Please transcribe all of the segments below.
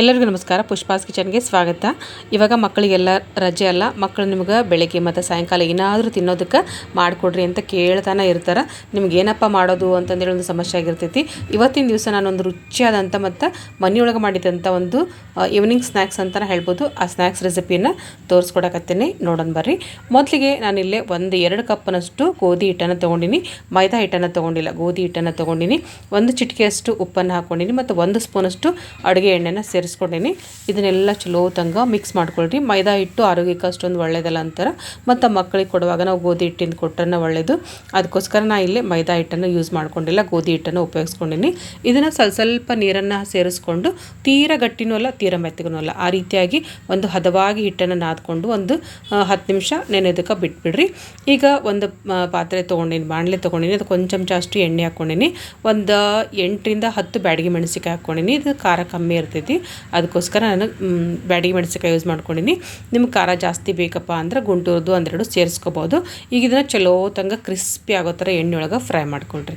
ಎಲ್ಲರಿಗೂ ನಮಸ್ಕಾರ. ಪುಷ್ಪಾಸ್ ಕಿಚನ್ಗೆ ಸ್ವಾಗತ. ಇವಾಗ ಮಕ್ಕಳಿಗೆಲ್ಲ ರಜೆ ಅಲ್ಲ. ಮಕ್ಕಳು ನಿಮ್ಗೆ ಬೆಳಗ್ಗೆ ಮತ್ತು ಸಾಯಂಕಾಲ ಏನಾದರೂ ತಿನ್ನೋದಕ್ಕೆ ಮಾಡಿಕೊಡ್ರಿ ಅಂತ ಕೇಳ್ತಾನೆ ಇರ್ತಾರೆ. ನಿಮ್ಗೆ ಏನಪ್ಪ ಮಾಡೋದು ಅಂತಂದೇಳಿ ಒಂದು ಸಮಸ್ಯೆ ಆಗಿರ್ತೈತಿ. ಇವತ್ತಿನ ದಿವಸ ನಾನೊಂದು ರುಚಿಯಾದಂಥ ಮತ್ತು ಮನೆಯೊಳಗೆ ಮಾಡಿದಂಥ ಒಂದು ಈವ್ನಿಂಗ್ ಸ್ನ್ಯಾಕ್ಸ್ ಅಂತಲೇ ಹೇಳ್ಬೋದು. ಆ ಸ್ನ್ಯಾಕ್ಸ್ ರೆಸಿಪಿಯನ್ನು ತೋರಿಸ್ಕೊಡಕತ್ತೀನಿ. ನೋಡೋಣ ಬರ್ರಿ. ಮೊದಲಿಗೆ ನಾನಿಲ್ಲೇ ಒಂದು ಎರಡು ಕಪ್ನಷ್ಟು ಗೋಧಿ ಹಿಟ್ಟನ್ನು ತೊಗೊಂಡಿನಿ. ಮೈದಾ ಹಿಟ್ಟನ್ನು ತೊಗೊಂಡಿಲ್ಲ. ಗೋಧಿ ಹಿಟ್ಟನ್ನು ತೊಗೊಂಡಿನಿ. ಒಂದು ಚಿಟಿಕೆಯಷ್ಟು ಉಪ್ಪನ್ನು ಹಾಕ್ಕೊಂಡಿನಿ ಮತ್ತು ಒಂದು ಸ್ಪೂನಷ್ಟು ಅಡುಗೆ ಎಣ್ಣೆನ ಸೇರಿಸ್ಕೊಂಡಿನಿ. ಇದನ್ನೆಲ್ಲ ಚಲೋ ತಂಗ ಮಿಕ್ಸ್ ಮಾಡ್ಕೊಳ್ರಿ. ಮೈದಾ ಹಿಟ್ಟು ಆರೋಗ್ಯಕ್ಕೆ ಅಷ್ಟೊಂದು ಒಳ್ಳೇದಲ್ಲ ಅಂತಾರೆ. ಮತ್ತು ಮಕ್ಕಳಿಗೆ ಕೊಡುವಾಗ ನಾವು ಗೋಧಿ ಹಿಟ್ಟಿನ ಕೊಟ್ಟರೆ ಒಳ್ಳೆಯದು ಅದಕ್ಕೋಸ್ಕರ ನಾ ಇಲ್ಲಿ ಮೈದಾ ಹಿಟ್ಟನ್ನು ಯೂಸ್ ಮಾಡ್ಕೊಂಡಿಲ್ಲ. ಗೋಧಿ ಹಿಟ್ಟನ್ನು ಉಪಯೋಗಿಸ್ಕೊಂಡಿನಿ. ಇದನ್ನು ಸ್ವಲ್ಪ ಸ್ವಲ್ಪ ನೀರನ್ನು ಸೇರಿಸ್ಕೊಂಡು ತೀರ ಗಟ್ಟಿನೂ ಅಲ್ಲ, ತೀರ ಮೆತ್ತಗೂ ಅಲ್ಲ. ಆ ರೀತಿಯಾಗಿ ಒಂದು ಹದವಾಗಿ ಹಿಟ್ಟನ್ನು ನಾದ್ಕೊಂಡು ಒಂದು ಹತ್ತು ನಿಮಿಷ ನೆನೆದಕ್ಕೆ ಬಿಟ್ಬಿಡ್ರಿ. ಈಗ ಒಂದು ಪಾತ್ರೆ ತೊಗೊಂಡಿನಿ, ಬಾಣಲೆ ತೊಗೊಂಡಿನಿ. ಅದಕ್ಕೆ ಒಂದು ಚಮಚ ಅಷ್ಟು ಎಣ್ಣೆ ಹಾಕ್ಕೊಂಡಿನಿ. ಒಂದು ಎಂಟರಿಂದ ಹತ್ತು ಬ್ಯಾಡಗಿ ಮೆಣಸಿಕಾಯಿ ಹಾಕ್ಕೊಂಡಿನಿ. ಇದು ಖಾರ ಕಮ್ಮಿ ಇರ್ತೈತಿ. ಅದಕ್ಕೋಸ್ಕರ ನಾನು ಬ್ಯಾಡಗಿ ಮೆಣಸಿಕಾಯಿ ಯೂಸ್ ಮಾಡ್ಕೊಂಡಿನಿ. ನಿಮ್ಗೆ ಖಾರ ಜಾಸ್ತಿ ಬೇಕಪ್ಪ ಅಂದ್ರೆ ಗುಂಟೂರ್ದು ಒಂದೆರಡು ಸೇರಿಸ್ಕೋಬೋದು. ಈಗ ಇದನ್ನು ಚಲೋ ತಂಗ ಕ್ರಿಸ್ಪಿ ಆಗೋ ಥರ ಎಣ್ಣೆ ಒಳಗೆ ಫ್ರೈ ಮಾಡ್ಕೊಳ್ರಿ.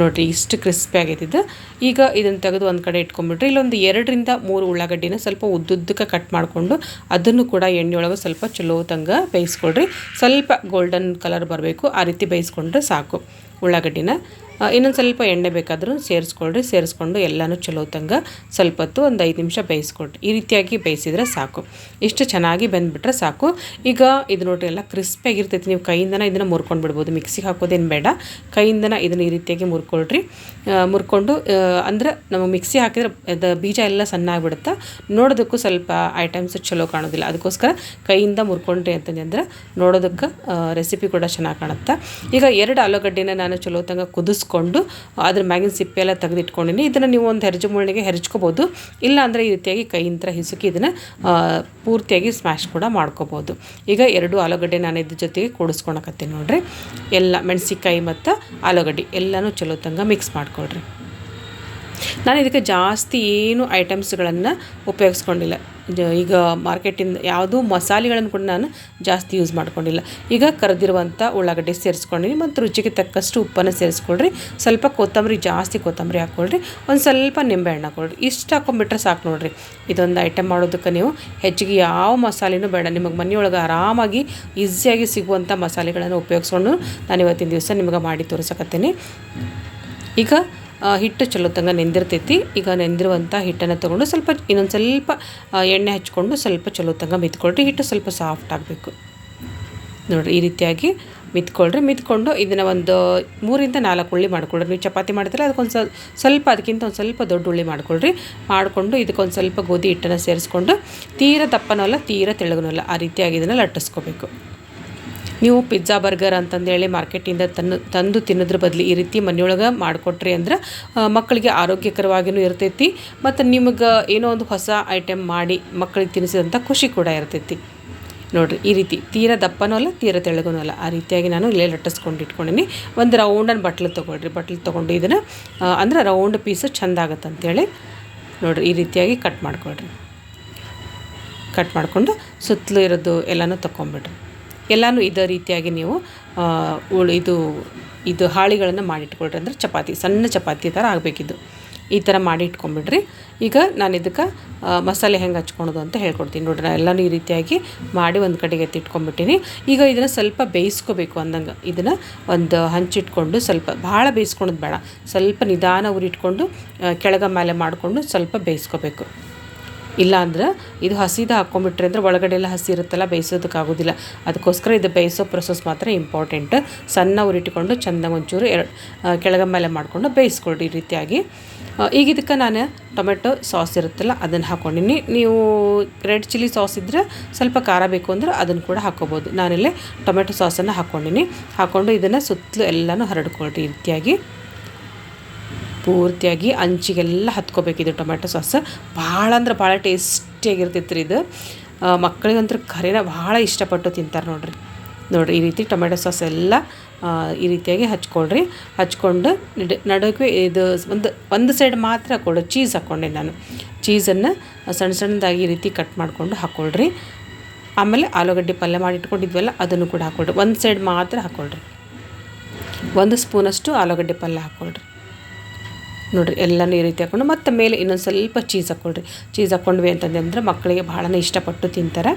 ನೋಡಿರಿ ಇಷ್ಟು ಕ್ರಿಸ್ಪಿ ಆಗೈತಿದ್ದು ಈಗ ಇದನ್ನು ತೆಗೆದು ಒಂದು ಕಡೆ ಇಟ್ಕೊಂಡ್ಬಿಟ್ರೆ ಇಲ್ಲೊಂದು ಎರಡರಿಂದ ಮೂರು ಉಳ್ಳಾಗಡ್ಡಿನ ಸ್ವಲ್ಪ ಉದ್ದುದ್ದಕ್ಕೆ ಕಟ್ ಮಾಡಿಕೊಂಡು ಅದನ್ನು ಕೂಡ ಎಣ್ಣೆ ಒಳಗೆ ಸ್ವಲ್ಪ ಚಲೋ ತಂಗ ಬೇಯಿಸ್ಕೊಳ್ರಿ. ಸ್ವಲ್ಪ ಗೋಲ್ಡನ್ ಕಲರ್ ಬರಬೇಕು. ಆ ರೀತಿ ಬೇಯಿಸ್ಕೊಂಡ್ರೆ ಸಾಕು. ಉಳ್ಳಾಗಡ್ಡಿನ. ಇನ್ನೊಂದು ಸ್ವಲ್ಪ ಎಣ್ಣೆ ಬೇಕಾದರೂ ಸೇರಿಸ್ಕೊಳ್ರಿ, ಸೇರಿಸ್ಕೊಂಡು ಎಲ್ಲನೂ ಚಲೋ ತಂಗ ಸ್ವಲ್ಪ ಹೊತ್ತು ಒಂದು ಐದು ನಿಮಿಷ ಬೇಯಿಸ್ಕೊಡ್ರಿ. ಈ ರೀತಿಯಾಗಿ ಬೇಯಿಸಿದ್ರೆ ಸಾಕು. ಇಷ್ಟು ಚೆನ್ನಾಗಿ ಬೆಂದ್ಬಿಟ್ರೆ ಸಾಕು. ಈಗ ಇದು ನೋಡ್ರಿ, ಎಲ್ಲ ಕ್ರಿಸ್ಪಿಯಾಗಿರ್ತೈತಿ. ನೀವು ಕೈಯಿಂದನೇ ಇದನ್ನು ಮುರ್ಕೊಂಡು ಬಿಡ್ಬೋದು. ಮಿಕ್ಸಿಗೆ ಹಾಕೋದೇನು ಬೇಡ. ಕೈಯಿಂದನೇ ಇದನ್ನು ಈ ರೀತಿಯಾಗಿ ಮುರ್ಕೊಳ್ರಿ. ಮುರ್ಕೊಂಡು ಅಂದ್ರೆ ನಮಗೆ ಮಿಕ್ಸಿ ಹಾಕಿದ್ರೆ ಅದು ಬೀಜ ಎಲ್ಲ ಸಣ್ಣ ಆಗಿಬಿಡುತ್ತೆ ನೋಡೋದಕ್ಕೂ ಸ್ವಲ್ಪ ಐಟಮ್ಸ್ ಚಲೋ ಕಾಣೋದಿಲ್ಲ. ಅದಕ್ಕೋಸ್ಕರ ಕೈಯಿಂದ ಮುರ್ಕೊಂಡ್ರಿ ಅಂತಂದ್ರೆ ನೋಡೋದಕ್ಕೆ ರೆಸಿಪಿ ಕೂಡ ಚೆನ್ನಾಗಿ ಕಾಣುತ್ತೆ? ಈಗ ಎರಡು ಆಲೂಗಡ್ಡೆನ ನಾನು ಚಲೋ ಕುದಿಸ್ಕೊಂಡು ಅದ್ರ ಮ್ಯಾಗಿನ ಸಿಪ್ಪೆ ಎಲ್ಲ ತೆಗೆದಿಟ್ಕೊಂಡಿನಿ. ಇದನ್ನು ನೀವು ಒಂದು ಹೆರ್ಜು ಮುಳ್ಳಿಗೆ ಹೆರ್ಚ್ಕೋಬೋದು. ಇಲ್ಲ ಅಂದರೆ ಈ ರೀತಿಯಾಗಿ ಕೈಯಿಂದ ಹಿಸುಕಿ ಇದನ್ನು ಪೂರ್ತಿಯಾಗಿ ಸ್ಮ್ಯಾಶ್ ಕೂಡ ಮಾಡ್ಕೋಬೋದು. ಈಗ ಎರಡು ಆಲೂಗಡ್ಡೆ ನಾನು ಇದ್ರ ಜೊತೆಗೆ ಕೂಡಿಸ್ಕೊಳಕತ್ತೀನಿ ನೋಡ್ರಿ. ಎಲ್ಲ ಮೆಣಸಿಕಾಯಿ ಮತ್ತು ಆಲೂಗಡ್ಡೆ ಎಲ್ಲನೂ ಚಲೋ ಮಿಕ್ಸ್ ಮಾಡ್ಕೊಳ್ರಿ. ನಾನು ಇದಕ್ಕೆ ಜಾಸ್ತಿ ಏನು ಐಟಮ್ಸ್ಗಳನ್ನು ಉಪಯೋಗಿಸ್ಕೊಂಡಿಲ್ಲ. ಈಗ ಮಾರ್ಕೆಟಿಂದ ಯಾವುದೂ ಮಸಾಲೆಗಳನ್ನು ಕೂಡ ನಾನು ಜಾಸ್ತಿ ಯೂಸ್ ಮಾಡ್ಕೊಂಡಿಲ್ಲ. ಈಗ ಕರೆದಿರುವಂಥ ಉಳ್ಳಾಗಡ್ಡೆ ಸೇರಿಸ್ಕೊಂಡಿನಿ ಮತ್ತು ರುಚಿಗೆ ತಕ್ಕಷ್ಟು ಉಪ್ಪನ್ನು ಸೇರಿಸ್ಕೊಳ್ರಿ, ಸ್ವಲ್ಪ ಕೊತ್ತಂಬರಿ, ಜಾಸ್ತಿ ಕೊತ್ತಂಬರಿ ಹಾಕ್ಕೊಳ್ರಿ, ಒಂದು ಸ್ವಲ್ಪ ನಿಂಬೆಹಣ್ಣು ಹಾಕ್ಕೊಳ್ರಿ. ಇಷ್ಟು ಹಾಕೊಂಡ್ಬಿಟ್ರೆ ಸಾಕು ನೋಡ್ರಿ. ಇದೊಂದು ಐಟಮ್ ಮಾಡೋದಕ್ಕೆ ನೀವು ಹೆಚ್ಚಿಗೆ ಯಾವ ಮಸಾಲೆನೂ ಬೇಡ. ನಿಮಗೆ ಮನೆಯೊಳಗೆ ಆರಾಮಾಗಿ, ಈಸಿಯಾಗಿ ಸಿಗುವಂಥ ಮಸಾಲೆಗಳನ್ನು ಉಪಯೋಗಿಸ್ಕೊಂಡು ನಾನು ಇವತ್ತಿನ ದಿವಸ ನಿಮಗೆ ಮಾಡಿ ತೋರಿಸಕತ್ತೀನಿ. ಈಗ ಹಿಟ್ಟು ಚಲೋ ನೆಂದಿರ್ತೈತಿ. ಈಗ ನೆಂದಿರುವಂಥ ಹಿಟ್ಟನ್ನು ತೊಗೊಂಡು ಸ್ವಲ್ಪ ಇನ್ನೊಂದು ಸ್ವಲ್ಪ ಎಣ್ಣೆ ಹಚ್ಕೊಂಡು ಸ್ವಲ್ಪ ಚಲೋ ಮಿತ್ಕೊಳ್ರಿ. ಹಿಟ್ಟು ಸ್ವಲ್ಪ ಸಾಫ್ಟ್ ಆಗಬೇಕು. ನೋಡಿರಿ, ಈ ರೀತಿಯಾಗಿ ಮಿತ್ಕೊಳ್ರಿ. ಮಿತ್ಕೊಂಡು ಇದನ್ನು ಒಂದು ಮೂರಿಂದ ನಾಲ್ಕು ಉಳ್ಳಿ ಮಾಡ್ಕೊಳ್ರಿ. ನೀವು ಚಪಾತಿ ಮಾಡ್ತೀರ ಅದಕ್ಕೊಂದು ಸ್ವಲ್ಪ ಸ್ವಲ್ಪ ಅದಕ್ಕಿಂತ ಒಂದು ಸ್ವಲ್ಪ ದೊಡ್ಡ ಉಳ್ಳಿ ಮಾಡ್ಕೊಳ್ರಿ. ಮಾಡಿಕೊಂಡು ಇದಕ್ಕೊಂದು ಸ್ವಲ್ಪ ಗೋಧಿ ಹಿಟ್ಟನ್ನು ಸೇರಿಸ್ಕೊಂಡು, ತೀರ ದಪ್ಪನೂ ಅಲ್ಲ ತೀರ ತೆಳಗನೂ ಅಲ್ಲ ಆ ರೀತಿಯಾಗಿ ಇದನ್ನು ಲಟ್ಟಿಸ್ಕೋಬೇಕು. ನೀವು ಪಿಜ್ಜಾ, ಬರ್ಗರ್ ಅಂತಂದೇಳಿ ಮಾರ್ಕೆಟಿಂದ ತನ್ನ, ತಂದು ತಿನ್ನೋದ್ರ ಬದಲು ಈ ರೀತಿ ಮನೆಯೊಳಗೆ ಮಾಡಿಕೊಟ್ರಿ ಅಂದ್ರೆ ಮಕ್ಕಳಿಗೆ ಆರೋಗ್ಯಕರವಾಗಿಯೂ ಇರ್ತೈತಿ. ಮತ್ತು ನಿಮಗೆ ಏನೋ ಒಂದು ಹೊಸ ಐಟಮ್ ಮಾಡಿ ಮಕ್ಕಳಿಗೆ ತಿನ್ನಿಸಿದಂಥ ಖುಷಿ ಕೂಡ ಇರ್ತೈತಿ. ನೋಡಿರಿ, ಈ ರೀತಿ ತೀರ ದಪ್ಪನೂ ಅಲ್ಲ, ತೀರ ತೆಳಗೂ ಅಲ್ಲ. ಆ ರೀತಿಯಾಗಿ ನಾನು ಇಲ್ಲೇ ಲಟ್ಟಿಸ್ಕೊಂಡು ಇಟ್ಕೊಂಡಿನಿ. ಒಂದು ರೌಂಡನ್ನು ಬಟ್ಲು ತೊಗೊಳ್ರಿ. ಬಟ್ಲು ತೊಗೊಂಡು ಇದನ್ನು ಅಂದರೆ ರೌಂಡ್ ಪೀಸು ಚೆಂದ ಆಗುತ್ತೆ ಅಂತೇಳಿ ನೋಡಿರಿ, ಈ ರೀತಿಯಾಗಿ ಕಟ್ ಮಾಡ್ಕೊಳ್ರಿ. ಕಟ್ ಮಾಡಿಕೊಂಡು ಸುತ್ತಲೂ ಇರೋದು ಎಲ್ಲನೂ ತೊಗೊಂಬಿಡ್ರಿ ಎಲ್ಲನೂ ಇದೇ ರೀತಿಯಾಗಿ ನೀವು ಇದು ಇದು ಹಾಳಿಗಳನ್ನು ಮಾಡಿಟ್ಕೊಳ್ರಿ ಅಂದ್ರೆ ಚಪಾತಿ, ಸಣ್ಣ ಚಪಾತಿ ಥರ ಆಗಬೇಕಿದ್ದು. ಈ ಥರ ಮಾಡಿ ಇಟ್ಕೊಂಡ್ಬಿಡ್ರಿ ಈಗ ನಾನು ಇದಕ್ಕೆ ಮಸಾಲೆ ಹೆಂಗೆ ಹಚ್ಕೊಳೋದು ಅಂತ ಹೇಳ್ಕೊಡ್ತೀನಿ. ನೋಡ್ರಿ, ನಾನು ಎಲ್ಲನೂ ಈ ರೀತಿಯಾಗಿ ಮಾಡಿ ಒಂದು ಕಡೆಗೆ ಎತ್ತಿಟ್ಕೊಂಡ್ಬಿಟ್ಟಿನಿ ಈಗ ಇದನ್ನು ಸ್ವಲ್ಪ ಬೇಯಿಸ್ಕೋಬೇಕು ಅಂದಂಗೆ. ಇದನ್ನು ಒಂದು ಹಂಚಿಟ್ಕೊಂಡು ಸ್ವಲ್ಪ, ಭಾಳ ಬೇಯಿಸ್ಕೊಳೋದು ಬೇಡ. ಸ್ವಲ್ಪ ನಿಧಾನ ಉರಿಟ್ಕೊಂಡು ಕೆಳಗೆ ಮೇಲೆ ಮಾಡಿಕೊಂಡು ಸ್ವಲ್ಪ ಬೇಯಿಸ್ಕೋಬೇಕು. ಇಲ್ಲ ಅಂದ್ರೆ ಇದು ಹಸಿದ ಹಾಕ್ಕೊಂಬಿಟ್ರೆ ಅಂದರೆ ಒಳಗಡೆ ಎಲ್ಲ ಹಸಿ ಇರುತ್ತಲ್ಲ ಬೇಯಿಸೋದಕ್ಕಾಗೋದಿಲ್ಲ ಅದಕ್ಕೋಸ್ಕರ ಇದು ಬೇಯಿಸೋ ಪ್ರೊಸೆಸ್ ಮಾತ್ರ ಇಂಪಾರ್ಟೆಂಟ್ ಸಣ್ಣ ಉರಿಟ್ಕೊಂಡು ಚೆಂದ ಒಂಚೂರು ಎರಡು ಕೆಳಗ ಮೇಲೆ ಮಾಡಿಕೊಂಡು ಬೇಯಿಸ್ಕೊಳ್ಳಿ ಈ ರೀತಿಯಾಗಿ. ಈಗ ಇದಕ್ಕೆ ನಾನು ಟೊಮೆಟೊ ಸಾಸ್ ಇರುತ್ತಲ್ಲ, ಅದನ್ನು ಹಾಕ್ಕೊಂಡಿನಿ ನೀವು ರೆಡ್ ಚಿಲ್ಲಿ ಸಾಸ್ ಇದ್ದರೆ ಸ್ವಲ್ಪ ಖಾರ ಬೇಕು ಅಂದ್ರೆ ಅದನ್ನು ಕೂಡ ಹಾಕ್ಕೋಬೋದು ನಾನಿಲ್ಲೇ ಟೊಮೆಟೊ ಸಾಸನ್ನು ಹಾಕ್ಕೊಂಡಿನಿ ಹಾಕ್ಕೊಂಡು ಇದನ್ನು ಸುತ್ತಲೂ ಎಲ್ಲನೂ ಹರಡ್ಕೊಳ್ಳಿ ರೀತಿಯಾಗಿ. ಪೂರ್ತಿಯಾಗಿ ಅಂಚಿಗೆಲ್ಲ ಹತ್ಕೋಬೇಕಿದು ಟೊಮೆಟೊ ಸಾಸ್. ಭಾಳ ಅಂದ್ರೆ ಭಾಳ ಟೇಸ್ಟಿಯಾಗಿರ್ತೈತೆ ರೀ ಇದು ಮಕ್ಕಳಿಗಂತೂ ಖರೇನ ಭಾಳ ಇಷ್ಟಪಟ್ಟು ತಿಂತಾರೆ ನೋಡಿರಿ. ನೋಡಿರಿ, ಈ ರೀತಿ ಟೊಮೆಟೊ ಸಾಸ್ ಎಲ್ಲ ಈ ರೀತಿಯಾಗಿ ಹಚ್ಕೊಳ್ರಿ. ಹಚ್ಕೊಂಡು ನಡ್- ನಡುವೆ ಇದು ಒಂದು ಒಂದು ಸೈಡ್ ಮಾತ್ರ ಹಾಕ್ಕೊಳ್ಳಿ. ಚೀಸ್ ಹಾಕ್ಕೊಂಡೆ ನಾನು. ಚೀಸನ್ನು ಸಣ್ಣ ಸಣ್ಣದಾಗಿ ಈ ರೀತಿ ಕಟ್ ಮಾಡಿಕೊಂಡು ಹಾಕ್ಕೊಳ್ರಿ. ಆಮೇಲೆ ಆಲೂಗಡ್ಡೆ ಪಲ್ಯ ಮಾಡಿ ಇಟ್ಕೊಂಡಿದ್ವಲ್ಲ, ಅದನ್ನು ಕೂಡ ಹಾಕ್ಕೊಳ್ರಿ. ಒಂದು ಸೈಡ್ ಮಾತ್ರ ಹಾಕ್ಕೊಳ್ರಿ. ಒಂದು ಸ್ಪೂನಷ್ಟು ಆಲೂಗಡ್ಡೆ ಪಲ್ಯ ಹಾಕ್ಕೊಳ್ರಿ. ನೋಡಿರಿ, ಎಲ್ಲನೂ ಈ ರೀತಿ ಹಾಕ್ಕೊಂಡು ಮತ್ತು ಮೇಲೆ ಇನ್ನೊಂದು ಸ್ವಲ್ಪ ಚೀಸ್ ಹಾಕ್ಕೊಳ್ರಿ ಚೀಸ್ ಹಾಕ್ಕೊಂಡ್ವಿ ಅಂತಂದ್ರೆ ಮಕ್ಕಳಿಗೆ ಭಾಳನೇ ಇಷ್ಟಪಟ್ಟು ತಿಂತಾರೆ.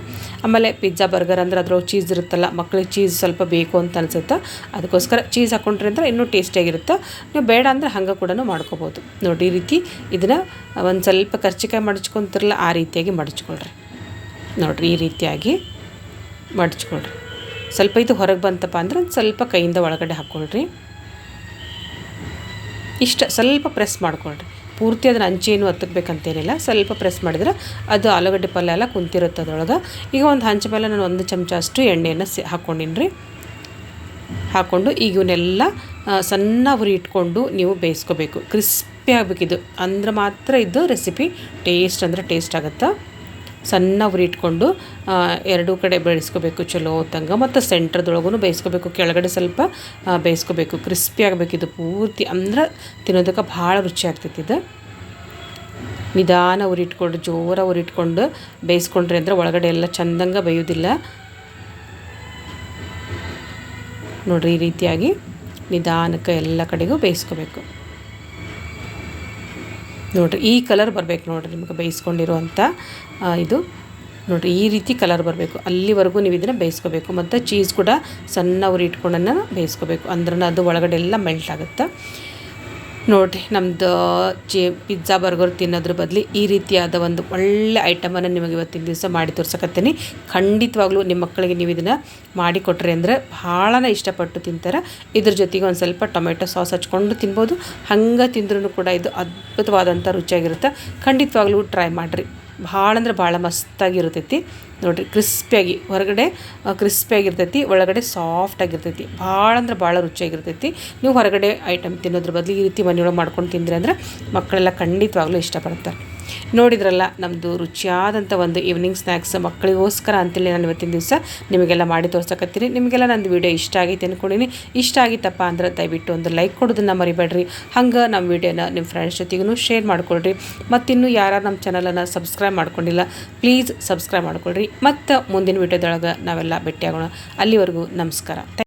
ಆಮೇಲೆ ಪಿಜ್ಜಾ ಬರ್ಗರ್ ಅಂದ್ರೆ ಅದ್ರೊಳಗೆ ಚೀಸ್ ಇರುತ್ತಲ್ಲ ಮಕ್ಕಳಿಗೆ ಚೀಸ್ ಸ್ವಲ್ಪ ಬೇಕು ಅಂತ ಅನ್ಸುತ್ತೆ. ಅದಕ್ಕೋಸ್ಕರ ಚೀಸ್ ಹಾಕ್ಕೊಂಡ್ರಿ ಅಂದ್ರೆ ಇನ್ನೂ ಟೇಸ್ಟಿಯಾಗಿರುತ್ತೆ ನೀವು ಬೇಡ ಅಂದರೆ ಹಂಗೆ ಕೂಡ ಮಾಡ್ಕೋಬೋದು. ನೋಡಿ ಈ ರೀತಿ ಇದನ್ನು ಒಂದು ಸ್ವಲ್ಪ ಕರ್ಚಿಕಾಯಿ ಮಡಚ್ಕೊತಿರಲ್ಲ, ಆ ರೀತಿಯಾಗಿ ಮಡಚ್ಕೊಳ್ರಿ. ನೋಡಿರಿ, ಈ ರೀತಿಯಾಗಿ ಮಡಚ್ಕೊಳ್ರಿ. ಸ್ವಲ್ಪ ಇದು ಹೊರಗೆ ಬಂತಪ್ಪ ಅಂದ್ರೆ ಒಂದು ಸ್ವಲ್ಪ ಕೈಯಿಂದ ಒಳಗಡೆ ಹಾಕ್ಕೊಳ್ರಿ ಇಷ್ಟ ಸ್ವಲ್ಪ ಪ್ರೆಸ್ ಮಾಡ್ಕೊಳ್ರಿ. ಪೂರ್ತಿ ಅದನ್ನ ಹಂಚೇನು ಹತ್ತಬೇಕಂತೇನಿಲ್ಲ. ಸ್ವಲ್ಪ ಪ್ರೆಸ್ ಮಾಡಿದ್ರೆ ಅದು ಆಲೂಗಡ್ಡೆ ಪಲ್ಯ ಎಲ್ಲ ಕುಂತಿರುತ್ತೆ ಅದರೊಳಗೆ. ಈಗ ಒಂದು ಹಂಚ ಮೇಲೆ ನಾನು ಒಂದು ಚಮಚ ಅಷ್ಟು ಎಣ್ಣೆಯನ್ನು ಸಿ ಹಾಕ್ಕೊಂಡಿನ್ರಿ ಹಾಕ್ಕೊಂಡು ಈಗ ಇವನ್ನೆಲ್ಲ ಸಣ್ಣ ಉರಿ ಇಟ್ಕೊಂಡು ನೀವು ಬೇಯಿಸ್ಕೋಬೇಕು. ಕ್ರಿಸ್ಪಿ ಆಗಬೇಕಿದು. ಅಂದ್ರೆ ಮಾತ್ರ ಇದು ರೆಸಿಪಿ ಟೇಸ್ಟ್ ಅಂದರೆ ಟೇಸ್ಟ್ ಆಗುತ್ತೆ? ಸಣ್ಣ ಉರಿಟ್ಕೊಂಡು ಎರಡೂ ಕಡೆ ಬೇಯಿಸ್ಕೋಬೇಕು ಚಲೋ ಹೊತ್ತಂಗೆ. ಮತ್ತು ಸೆಂಟ್ರದೊಳಗೂ ಬೇಯಿಸ್ಕೋಬೇಕು, ಕೆಳಗಡೆ ಸ್ವಲ್ಪ ಬೇಯಿಸ್ಕೋಬೇಕು. ಕ್ರಿಸ್ಪಿ ಆಗಬೇಕು ಇದು ಪೂರ್ತಿ. ಅಂದ್ರೆ ತಿನ್ನೋದಕ್ಕೆ ಭಾಳ ರುಚಿ ಆಗ್ತೈತಿ ಇದು. ನಿಧಾನ ಉರಿಟ್ಕೊಂಡು, ಜೋರ ಉರಿಟ್ಕೊಂಡು ಬೇಯಿಸ್ಕೊಂಡ್ರೆ ಅಂದರೆ ಒಳಗಡೆ ಎಲ್ಲ ಚಂದಂಗೆ ಬೇಯೋದಿಲ್ಲ. ನೋಡ್ರಿ ಈ ರೀತಿಯಾಗಿ ನಿಧಾನಕ್ಕೆ ಎಲ್ಲ ಕಡೆಗೂ ಬೇಯಿಸ್ಕೋಬೇಕು. ನೋಡಿರಿ, ಈ ಕಲರ್ ಬರಬೇಕು ನೋಡಿರಿ ನಿಮಗೆ ಬೇಯಿಸ್ಕೊಂಡಿರುವಂಥ ಇದು. ನೋಡಿರಿ, ಈ ರೀತಿ ಕಲರ್ ಬರಬೇಕು. ಅಲ್ಲಿವರೆಗೂ ನೀವು ಇದನ್ನು ಬೇಯಿಸ್ಕೋಬೇಕು. ಮತ್ತು ಚೀಸ್ ಕೂಡ ಸಣ್ಣ ಉರಿ ಇಟ್ಕೊಂಡನ್ನು ಬೇಯಿಸ್ಕೋಬೇಕು. ಅಂದ್ರೆ ಅದು ಒಳಗಡೆ ಎಲ್ಲ ಮೆಲ್ಟ್ ಆಗುತ್ತೆ. ನೋಡಿರಿ ನಮ್ಮದು ಚಿ ಪಿಜ್ಜಾ ಬರ್ಗರ್ ತಿನ್ನೋದ್ರ ಬದಲು ಈ ರೀತಿಯಾದ ಒಂದು ಒಳ್ಳೆ ಐಟಮನ್ನು ನಿಮಗೆ ಇವತ್ತಿನ ದಿವಸ ಮಾಡಿ ತೋರ್ಸಕತ್ತೀನಿ. ಖಂಡಿತವಾಗ್ಲೂ ನಿಮ್ಮ ಮಕ್ಕಳಿಗೆ ನೀವು ಇದನ್ನು ಮಾಡಿ ಕೊಟ್ರಿ ಅಂದರೆ ಭಾಳನೇ ಇಷ್ಟಪಟ್ಟು ತಿಂತಾರೆ. ಇದ್ರ ಜೊತೆಗೆ ಒಂದು ಸ್ವಲ್ಪ ಟೊಮೆಟೊ ಸಾಸ್ ಹಚ್ಕೊಂಡು ತಿನ್ಬೋದು. ಹಂಗೆ ತಿಂದ್ರೂ ಕೂಡ ಇದು ಅದ್ಭುತವಾದಂಥ ರುಚಿಯಾಗಿರುತ್ತೆ. ಖಂಡಿತವಾಗ್ಲೂ ಟ್ರೈ ಮಾಡಿರಿ. ಭಾಳ ಅಂದ್ರೆ ಭಾಳ ಮಸ್ತಾಗಿರ್ತೈತಿ. ನೋಡಿರಿ ಕ್ರಿಸ್ಪಿಯಾಗಿ ಹೊರಗಡೆ ಕ್ರಿಸ್ಪಿಯಾಗಿರ್ತೈತಿ ಒಳಗಡೆ ಸಾಫ್ಟಾಗಿರ್ತೈತಿ ಭಾಳ ಅಂದ್ರೆ ಭಾಳ ರುಚಿಯಾಗಿರ್ತೈತಿ. ನೀವು ಹೊರಗಡೆ ಐಟಮ್ ತಿನ್ನೋದ್ರ ಬದಲು ಈ ರೀತಿ ಮನೆಯೊಳಗೆ ಮಾಡ್ಕೊಂಡು ತಿಂದ್ರೆ ಅಂದರೆ ಮಕ್ಕಳೆಲ್ಲ ಖಂಡಿತವಾಗ್ಲೂ ಇಷ್ಟಪಡ್ತಾರೆ. ನೋಡಿದ್ರಲ್ಲ ನಮ್ಮದು ರುಚಿಯಾದಂಥ ಒಂದು ಈವ್ನಿಂಗ್ ಸ್ನ್ಯಾಕ್ಸ್ ಮಕ್ಕಳಿಗೋಸ್ಕರ ಅಂತೇಳಿ ನಾನು ಇವತ್ತಿನ ದಿವಸ ನಿಮಗೆಲ್ಲ ಮಾಡಿ ತೋರ್ಸಕತ್ತೀನಿ. ನಿಮಗೆಲ್ಲ ನಂದು ವಿಡಿಯೋ ಇಷ್ಟ ಆಗೈತೆ ಅಂದ್ಕೊಂಡಿನಿ ಇಷ್ಟ ಆಗಿತ್ತಪ್ಪ ಅಂದ್ರೆ ದಯವಿಟ್ಟು ಒಂದು ಲೈಕ್ ಕೊಡೋದನ್ನು ಮರಿಬೇಡ್ರಿ. ಹಂಗೆ ನಮ್ಮ ವಿಡಿಯೋನ ನಿಮ್ಮ ಫ್ರೆಂಡ್ಸ್ ಜೊತೆಗೂ ಶೇರ್ ಮಾಡ್ಕೊಳ್ರಿ. ಮತ್ತಿನ್ನು ಯಾರು ನಮ್ಮ ಚಾನಲನ್ನು ಸಬ್ಸ್ಕ್ರೈಬ್ ಮಾಡ್ಕೊಂಡಿಲ್ಲ ಪ್ಲೀಸ್ ಸಬ್ಸ್ಕ್ರೈಬ್ ಮಾಡ್ಕೊಳ್ರಿ. ಮತ್ತು ಮುಂದಿನ ವಿಡಿಯೋದೊಳಗೆ ನಾವೆಲ್ಲ ಭೇಟಿಯಾಗೋಣ. ಅಲ್ಲಿವರೆಗೂ ನಮಸ್ಕಾರ.